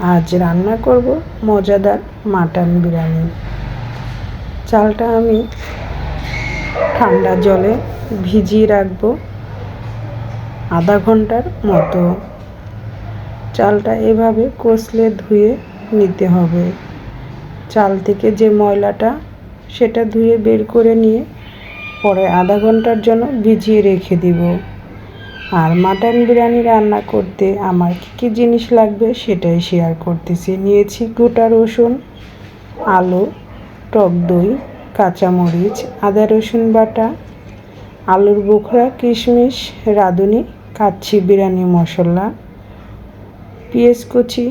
আজ রান্না করব মজাদার মাটন বিরিয়ানি। চালটা আমি ঠান্ডা জলে ভিজিয়ে রাখব আধা ঘণ্টার মতো। চালটা এভাবে কষলে ধুয়ে নিতে হবে। চাল থেকে যে ময়লাটা, সেটা ধুয়ে বের করে নিয়ে পরে আধা ঘণ্টার জন্য ভিজিয়ে রেখে দিব। আর মাটন বিরিয়ানি রান্না করতে আমার কী কী জিনিস লাগবে সেটাই শেয়ার করতেছি। নিয়েছি গোটা রসুন, আলু, টক দই, কাঁচামরিচ, আদা রসুন বাটা, আলুর বোখরা, কিশমিশ, রাঁধুনি কাচ্ছি বিরিয়ানি মশলা, পেঁয়াজ কুচি,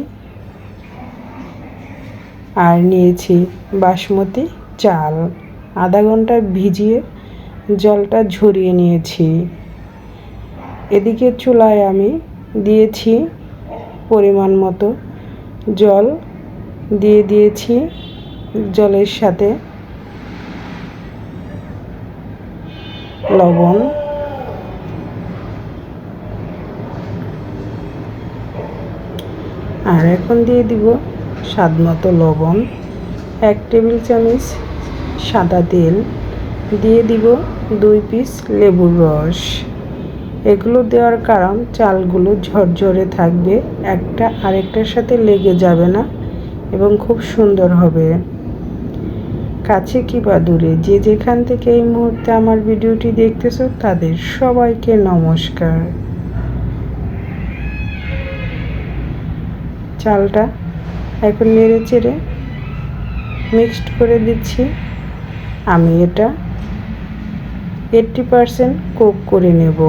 আর নিয়েছি বাসমতি চাল। আধা ঘণ্টা ভিজিয়ে জলটা ঝরিয়ে নিয়েছি। এদিকে চুলায় আমি দিয়েছি পরিমাণ মতো জল। দিয়ে দিয়েছি জলের সাথে লবণ। আর এখন দিয়ে দিব স্বাদ মতো লবণ। এক টেবিল চামচ সাদা তেল। দিয়ে দিব দুই পিস লেবুর রস। এগুলো দেওয়ার কারণ চালগুলো ঝরঝরে থাকবে, একটা আরেকটার সাথে লেগে যাবে না এবং খুব সুন্দর হবে। কাছে কি বা দূরে, যে যেখান থেকে এই মুহূর্তে আমার ভিডিওটি দেখতেছ তাদের সবাইকে নমস্কার। চালটা এখন নেড়ে চেড়ে মিক্সড করে দিচ্ছি। আমি এটা এইট্টি পারসেন্ট কুক করে নেব।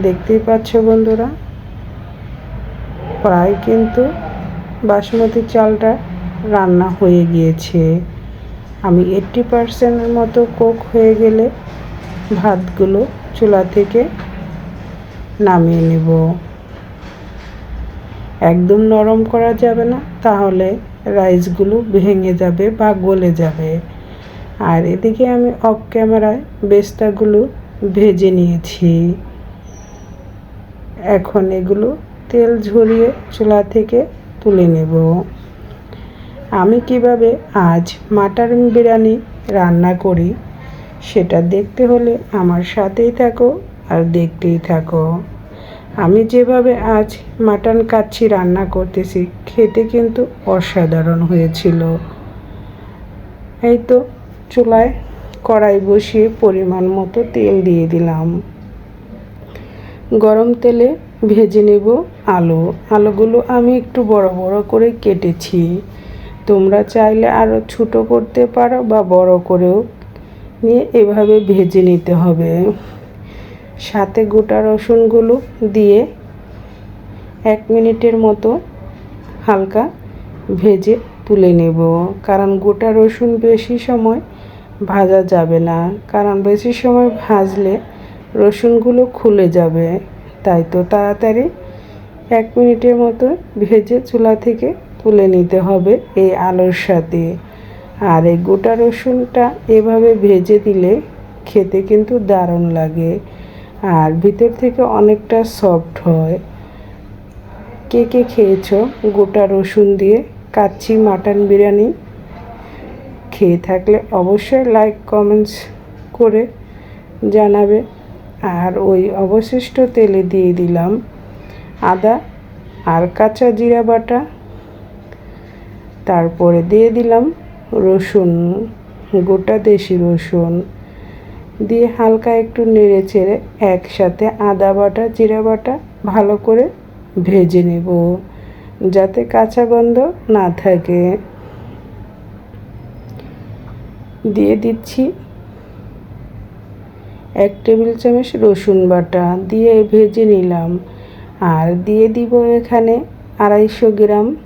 দেখতেই পাচ্ছ বন্ধুরা। প্রায় কিন্তু বাসমতি চালটা রান্না হয়ে গিয়েছে। আমি এইট্টি পারসেন্টের মতো কোক হয়ে গেলে ভাতগুলো চুলা থেকে নামিয়ে নেব। একদম নরম করা যাবে না, তাহলে রাইসগুলো ভেঙে যাবে বা গলে যাবে। আর এদিকে আমি অফ ক্যামেরায় বেস্তাগুলো ভেজে নিয়েছি। এখন এগুলো তেল ঝরিয়ে চুলা থেকে তুলে নেব। আমি কীভাবে আজ মাটন বিরিয়ানি রান্না করি সেটা দেখতে হলে আমার সাথেই থাকো আর দেখতেই থাকো। আমি যেভাবে আজ মাটন কাচ্ছি রান্না করতেছি খেতে কিন্তু অসাধারণ হয়েছিল। এই তো চুলায় কড়াই বসিয়ে পরিমাণ মতো তেল দিয়ে দিলাম। গরম তেলে ভেজে নেব আলু। আলুগুলো আমি একটু বড় বড় করে কেটেছি। তোমরা চাইলে আরও ছোটো করতে পারো বা বড় করেও নিয়ে এভাবে ভেজে নিতে হবে। সাথে গোটা রসুনগুলো দিয়ে এক মিনিটের মতো হালকা ভেজে তুলে নেব। কারণ গোটা রসুন বেশি সময় ভাজা যাবে না। কারণ বেশি সময় ভাজলে রসুনগুলো খুলে যাবে। তাই তো তাড়াতাড়ি এক মিনিটের মতো ভেজে চুলা থেকে তুলে নিতে হবে এই আলুর সাথে। আর এই গোটা রসুনটা এভাবে ভেজে দিলে খেতে কিন্তু দারুণ লাগে। আর ভিতর থেকে অনেকটা সফট হয়। কে কে খেয়েছো গোটা রসুন দিয়ে কাচ্চি মাটন বিরিয়ানি? খেয়ে থাকলে অবশ্যই লাইক কমেন্টস করে জানাবে। আর ওই অবশিষ্ট তেলে দিয়ে দিলাম আদা আর কাঁচা জিরা বাটা। তারপরে দিয়ে দিলাম রসুন, গোটা দেশি রসুন। দিয়ে হালকা একটু নেড়ে চেড়ে একসাথে আদা বাটা, জিরা বাটা ভালো করে ভেজে নেব যাতে কাঁচা গন্ধ না থাকে। দিয়ে দিচ্ছি এক টেবিল চামচ রসুন বাটা দিয়ে ভেজে নিলাম। আর দিয়ে দিব এখানে আড়াইশো গ্রাম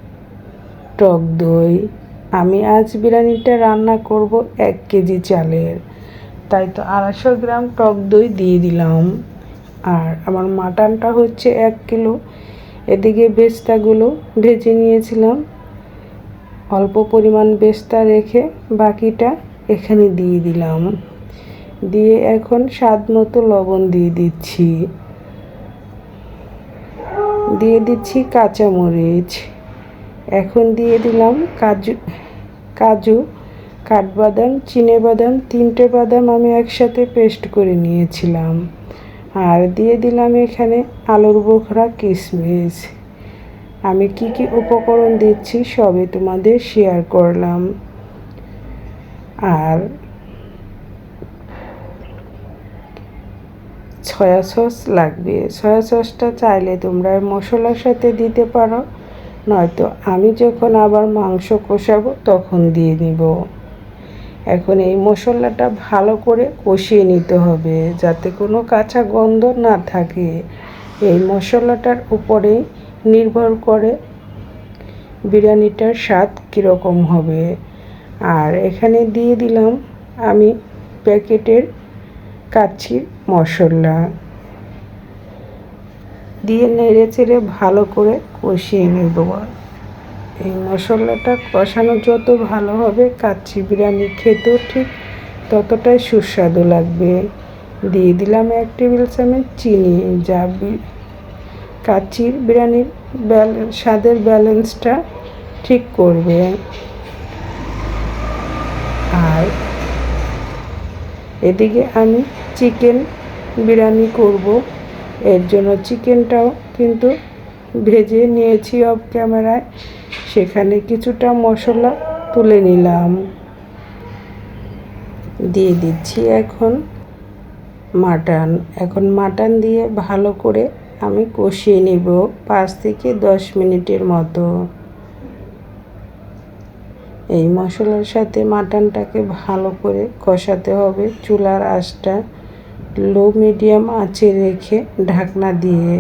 টক দই। আমি আজ বিরিয়ানিটা রান্না করব এক কেজি চালের। তাই তো আড়াইশো গ্রাম টক দই দিয়ে দিলাম। আর আমার মাটনটা হচ্ছে এক কিলো। এদিকে বেস্তাগুলো ভেজে নিয়েছিলাম। অল্প পরিমাণ বেস্তা রেখে বাকিটা এখানে দিয়ে দিলাম। দিয়ে এখন স্বাদ মতো লবণ দিয়ে দিচ্ছি। দিয়ে দিচ্ছি কাঁচামরিচ। এখন দিয়ে দিলাম কাজু কাজু, কাঠবাদাম চিনে বাদাম তিনটে বাদাম আমি একসাথে পেস্ট করে নিয়েছিলাম। আর দিয়ে দিলাম এখানে আলুর বোখরা কিশমিশ আমি কি কি উপকরণ দিচ্ছি সবই তোমাদের শেয়ার করলাম। আর সয়া সস লাগবে। সয়া সসটা চাইলে তোমরা মশলার সাথে দিতে পারো, নয়তো আমি যখন আবার মাংস কষাবো তখন দিয়ে নিব এখন এই মশলাটা ভালো করে কষিয়ে নিতে হবে যাতে কোনো কাঁচা গন্ধ না থাকে। এই মশলাটার উপরেই নির্ভর করে বিরিয়ানিটার স্বাদ কীরকম হবে। আর এখানে দিয়ে দিলাম আমি প্যাকেটের কাচ্ছির মশলা দিয়ে নেড়ে চেড়ে ভালো করে কষিয়ে নেব। এই মশলাটা কষানো যত ভালো হবে, কাচ্চি বিরিয়ানি খেতেও ঠিক ততটাই সুস্বাদু লাগবে। দিয়ে দিলাম এক টেবিল চামচ চিনি, যা কাচ্চির বিরিয়ানির স্বাদের ব্যালেন্সটা ঠিক করবে আর এদিকে আমি চিকেন বিরিয়ানি করব। এর জন্য চিকেনটাও কিন্তু ভেজে নিয়েছি অফ ক্যামেরায় সেখানে কিছুটা মশলা তুলে নিলাম। দিয়ে দিচ্ছি এখন মাটন। এখন মাটন দিয়ে ভালো করে আমি কষিয়ে নিব পাঁচ থেকে দশ মিনিটের মতো। এই মশলার সাথে মাটনটাকে ভালো করে কষাতে হবে। চুলার আঁচটা লো মিডিয়াম আঁচে রেখে ঢাকনা দিয়ে।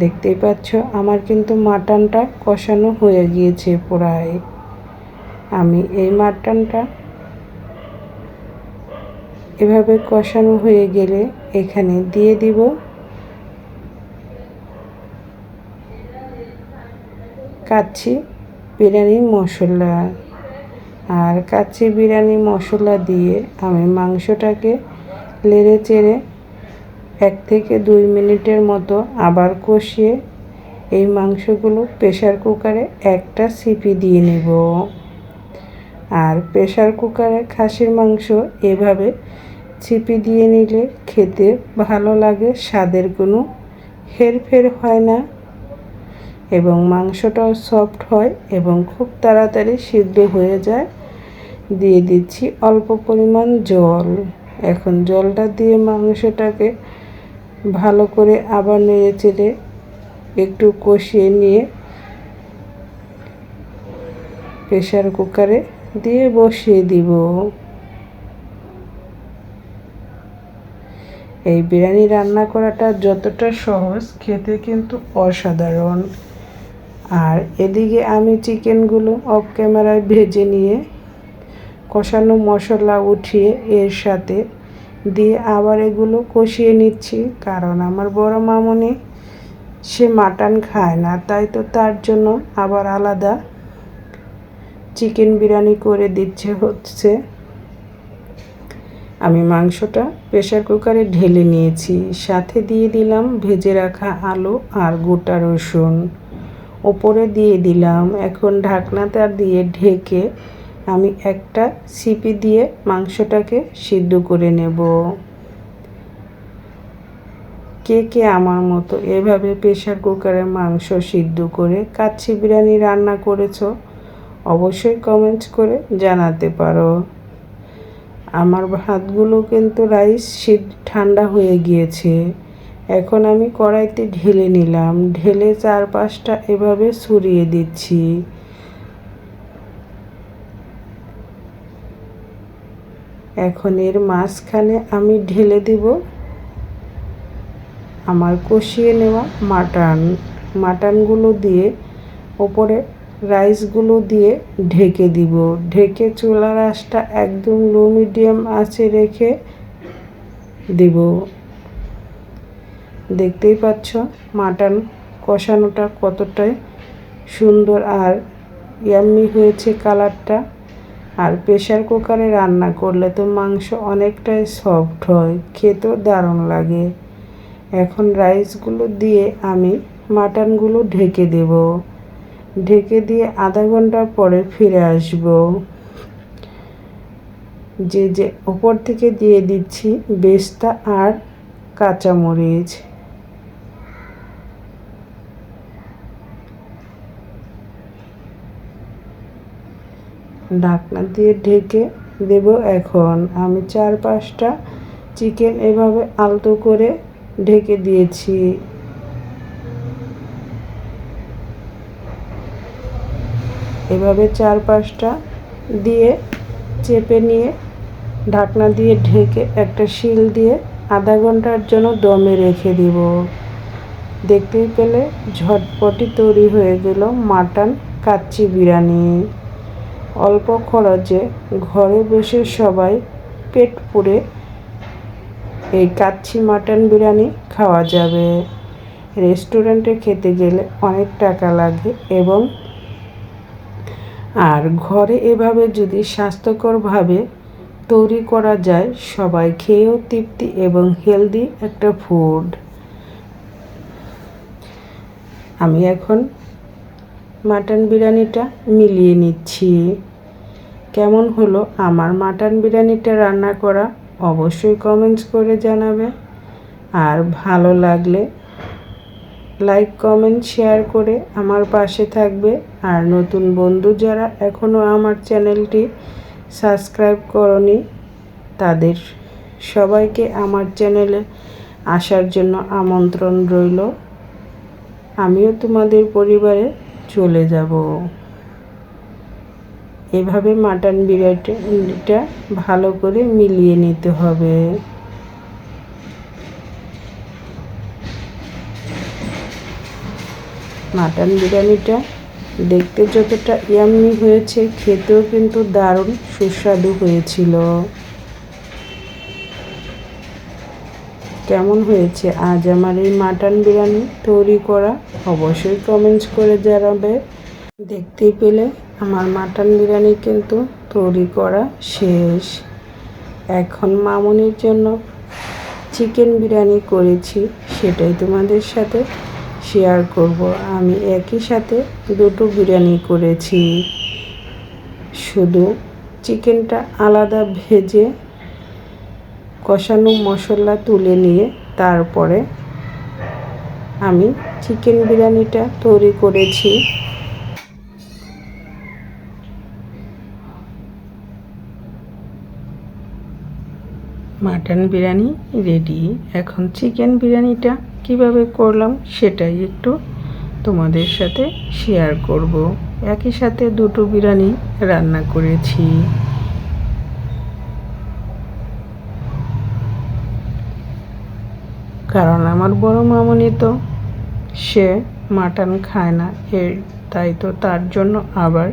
দেখতেই পাচ্ছ, আমার কিন্তু মাটনটা কষানো হয়ে গিয়েছে প্রায়। আমি এই মাটনটা এভাবে কষানো হয়ে গেলে এখানে দিয়ে দিব কাচ্ছি বিরিয়ানি, মশলা। আর কাচ্ছি বিরিয়ানি, মশলা দিয়ে আমি মাংসটাকে লেড়ে চেড়ে এক থেকে দুই মিনিটের মতো আবার কষিয়ে এই মাংসগুলো প্রেশার কুকারে একটা সিপি দিয়ে নেব। আর প্রেশার কুকারে খাসির মাংস এভাবে সিপি দিয়ে নিলে খেতে ভালো লাগে, স্বাদের কোনো হেরফের হয় না। এবং মাংসটাও সফট হয় এবং খুব তাড়াতাড়ি সিদ্ধ হয়ে যায়। দিয়ে দিচ্ছি অল্প পরিমাণ জল। এখন জলটা দিয়ে মাংসটাকে ভালো করে আবার নেড়ে চেড়ে একটু কষিয়ে নিয়ে প্রেশার কুকারে দিয়ে বসিয়ে দিব। এই বিরিয়ানি রান্না করাটা যতটা সহজ, খেতে কিন্তু অসাধারণ। আর এদিকে আমি চিকেনগুলো অফ ক্যামেরায় ভেজে নিয়ে কষানো মশলা উঠিয়ে এর সাথে দিয়ে আবার এগুলো কষিয়ে নিচ্ছি। কারণ আমার বড় মামনি, সে মাটন খায় না, তাই তো তার জন্য আবার আলাদা চিকেন বিরিয়ানি করে দিচ্ছে হচ্ছে। আমি মাংসটা প্রেশার কুকারে ঢেলে নিয়েছি। সাথে দিয়ে দিলাম ভেজে রাখা আলু আর গোটা রসুন। ওপরে দিয়ে দিলাম। এখন ঢাকনাটা দিয়ে ঢেকে আমি একটা সিপি দিয়ে মাংসটাকে সিদ্ধ করে নেব। কে কে আমার মতো এভাবে প্রেশার কুকারে মাংস সিদ্ধ করে কাচ্ছি বিরিয়ানি রান্না করেছ, অবশ্যই কমেন্টস করে জানাতে পারো। আমার ভাতগুলো কিন্তু রাইস ঠান্ডা হয়ে গিয়েছে। এখন আমি কড়াইতে ঢেলে নিলাম। ঢেলে চারপাশটা এভাবে ছড়িয়ে দিচ্ছি। এখন এর মাঝখানে আমি ঢেলে দিব আমার কষিয়ে নেওয়া মাটন। মাটনগুলো দিয়ে ওপরে রাইসগুলো দিয়ে ঢেকে দিব। ঢেকে চুলার আঁচটা একদম লো মিডিয়াম আঁচে রেখে দিব। দেখতেই পাচ্ছ মাটন কষানোটা কতটাই সুন্দর আর ইয়াম্মি হয়েছে কালারটা। আর প্রেশার কুকারে রান্না করলে তো মাংস অনেকটাই সফট হয়, খেতেও দারুণ লাগে। এখন রাইসগুলো দিয়ে আমি মাটনগুলো ঢেকে দেব। ঢেকে দিয়ে আধা ঘণ্টা পরে ফিরে আসব। যে যে ওপর থেকে দিয়ে দিচ্ছি বেস্তা আর কাঁচামরিচ। ঢাকনা দিয়ে ঢেকে দেব এখন। আমি চার পাঁচটা চিকেন এভাবে আলতো করে ঢেকে দিয়েছি। এভাবে চার পাঁচটা দিয়ে চেপে নিয়ে ঢাকনা দিয়ে ঢেকে একটা শিল দিয়ে আধা ঘণ্টার জন্য দমে রেখে দিব। দেখতেই পেলে ঝটপটি তৈরি হয়ে গেল মাটন কাচ্চি বিরিয়ানি। অল্প খরচে ঘরে বসে সবাই পেট পুড়ে এই কাচ্ছি মাটন বিরিয়ানি খাওয়া যাবে। রেস্টুরেন্টে খেতে গেলে অনেক টাকা লাগে এবং আর ঘরে এভাবে যদি স্বাস্থ্যকরভাবে তৈরি করা যায়, সবাই খেয়েও তৃপ্তি এবং হেলদি একটা ফুড আমি এখন মাটন বিরিয়ানিটা মিলিয়ে নিচ্ছি। কেমন হলো আমার মাটন বিরিয়ানিটা রান্না করা অবশ্যই কমেন্টস করে জানাবে। আর ভালো লাগলে লাইক কমেন্ট শেয়ার করে আমার পাশে থাকবে। আর নতুন বন্ধু যারা এখনও আমার চ্যানেলটি সাবস্ক্রাইব করনি, তাদের সবাইকে আমার চ্যানেলে আসার জন্য আমন্ত্রণ রইল। আমিও তোমাদের পরিবারে চলে যাব। এভাবে মাটন বিরিয়ানিটা ভালো করে মিলিয়ে নিতে হবে। মাটন বিরিয়ানিটা দেখতে যতটা ইয়াম্মি হয়েছে, খেতেও কিন্তু দারুণ সুস্বাদু হয়েছিল। কেমন হয়েছে? আজ আমার এই মাটন বিরিয়ানি তৈরি করা। অবশ্যই কমেন্টস করে জানাবে। দেখতেই পেলে আমার মাটন বিরিয়ানি কিন্তু তৈরি করা শেষ। এখন মামনির জন্য চিকেন বিরিয়ানি করেছি, সেটাই তোমাদের সাথে শেয়ার করব। আমি একই সাথে দুটো বিরিয়ানি করেছি। শুধু চিকেনটা আলাদা ভেজে কষানো মশলা তুলে নিয়ে তারপরে আমি চিকেন বিরিয়ানিটা তৈরি করেছি। মাটন বিরিয়ানি রেডি এখন চিকেন বিরিয়ানিটা কীভাবে করলাম সেটাই একটু তোমাদের সাথে শেয়ার করব। একই সাথে দুটো বিরিয়ানি রান্না করেছি। কারণ আমার বড় মামনি তো সে মাটন খায় না। এর তাই তো তার জন্য আবার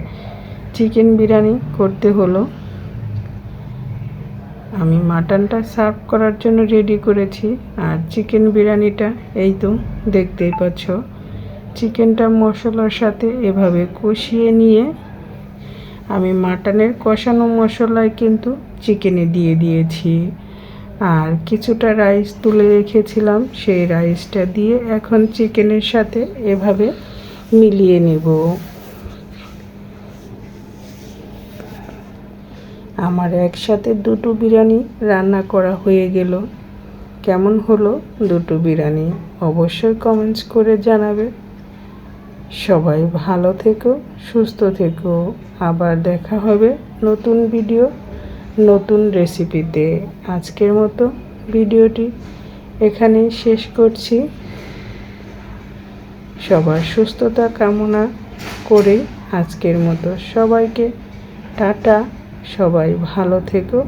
চিকেন বিরিয়ানি করতে হলো। আমি মাটনটা সার্ভ করার জন্য রেডি করেছি আর চিকেন বিরিয়ানিটা এই তো দেখতেই পাচ্ছ। চিকেনটা মশলার সাথে এভাবে কষিয়ে নিয়ে আমি মাটনের কষানো মশলায় কিন্তু চিকেনে দিয়ে দিয়েছি। আর কিছুটা রাইস তুলে রেখেছিলাম, সেই রাইসটা দিয়ে এখন চিকেনের সাথে এভাবে মিলিয়ে নেব। আমার একসাথে দুটো বিরিয়ানি রান্না করা হয়ে গেল। কেমন হলো দুটো বিরিয়ানি অবশ্যই কমেন্টস করে জানাবে। সবাই ভালো থেকো, সুস্থ থেকো। আবার দেখা হবে নতুন ভিডিও নতুন রেসিপিতে আজকের মতো ভিডিওটি এখানে শেষ করছি। সবার সুস্থতা কামনা করে আজকের মতো সবাইকে টাটা, সবাই ভালো থেকো।